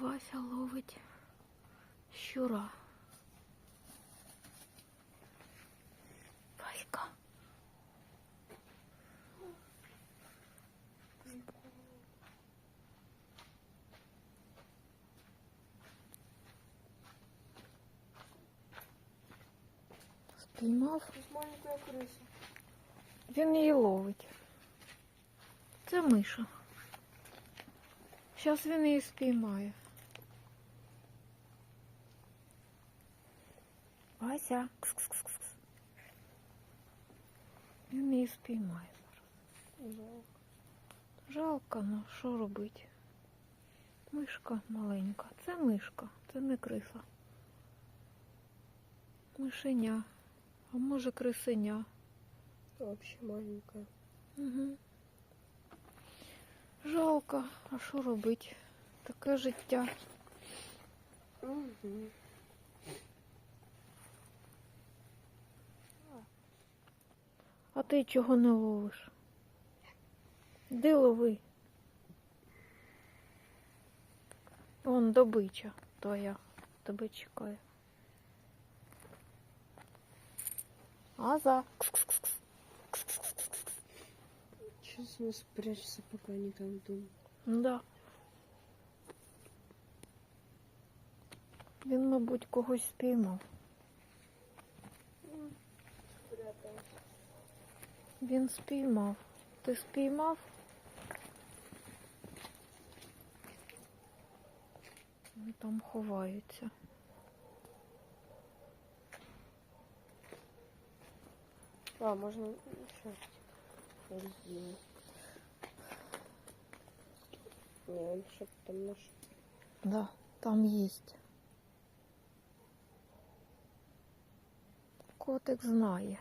Вася ловить щура. Васька. Спіймав. Він її ловить. Це миша. Зараз він її спіймає. Вася. Кс-кс-кс-кс. Він її спіймає зараз. Жалко. Жалко, ну що робити? Мишка маленька. Це мишка, це не криса. Мишеня. А може крисеня. Вообще маленькая. Угу. Жалко, а що робити? Таке життя. Угу. Ти чого не ловиш? Де лови? Вон добича твоя тебе чекає. Аза. Сейчас он спрячется, пока они там думают. Да. Він, мабуть, когось спіймав. Він спіймав. Ти спіймав? Вони там ховаються. А, можно еще сделать. Не, что-то там наш. Да, там есть. Котик знає,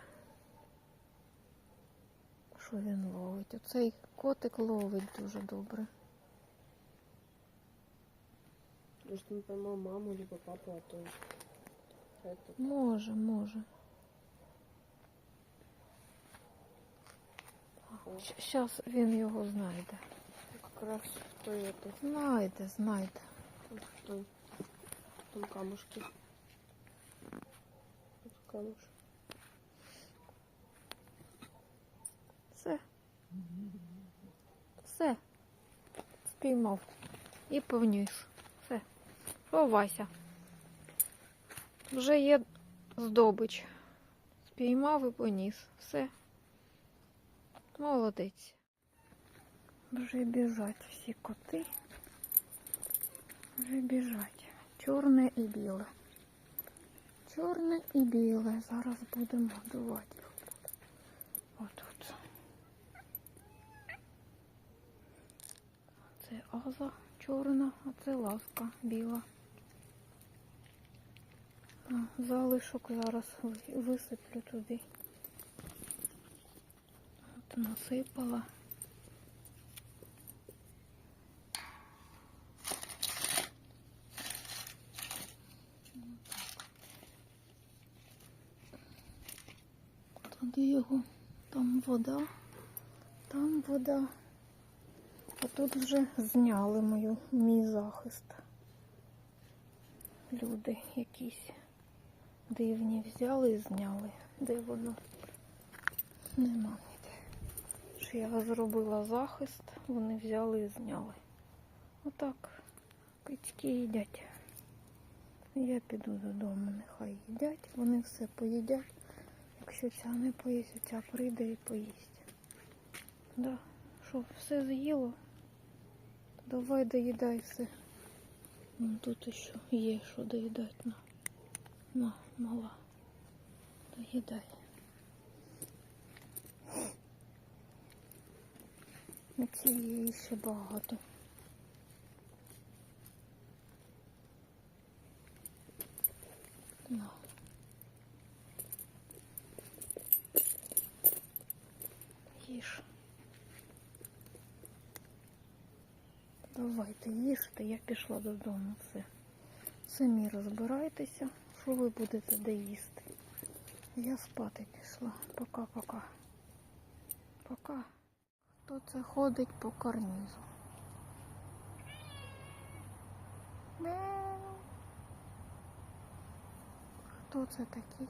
що він ловить. Оцей котик ловить дуже добре. Может, он поймал маму, либо папу, а то. Може, може. Зараз він його знайде. Как раз что это. Знайде, знайде. В том, в том камушке. Тут камушек. Все. Все. Спіймав. І повніс. Все. О, Вася. Вже є здобич. Спіймав і поніс. Все. Молодець. Вже біжать всі коти. Вже біжать. Чорне і біле. Чорне і біле. Зараз будемо годувати аза чорна, а це ласка біла. Залишок зараз висиплю туди. От насипала. Туди його, там вода, там вода. А тут вже зняли мою, мій захист. Люди якісь дивні взяли і зняли. Де воно? Нема ніде. Що я зробила захист, вони взяли і зняли. Отак. Кицьки їдять. Я піду додому, нехай їдять. Вони все поїдять. Якщо ця не поїсть, ця прийде і поїсть. Да. Що, все з'їло? Давай доїдай все. Тут ще є що доїдати. На, на мала. Доїдай. Цієї ще багато. На. Їж. Давайте їжте, я пішла додому. Все. Самі розбирайтеся, що ви будете де їсти. Я спати пішла. Пока-пока. Пока. Хто це ходить по карнізу? Хто це такий?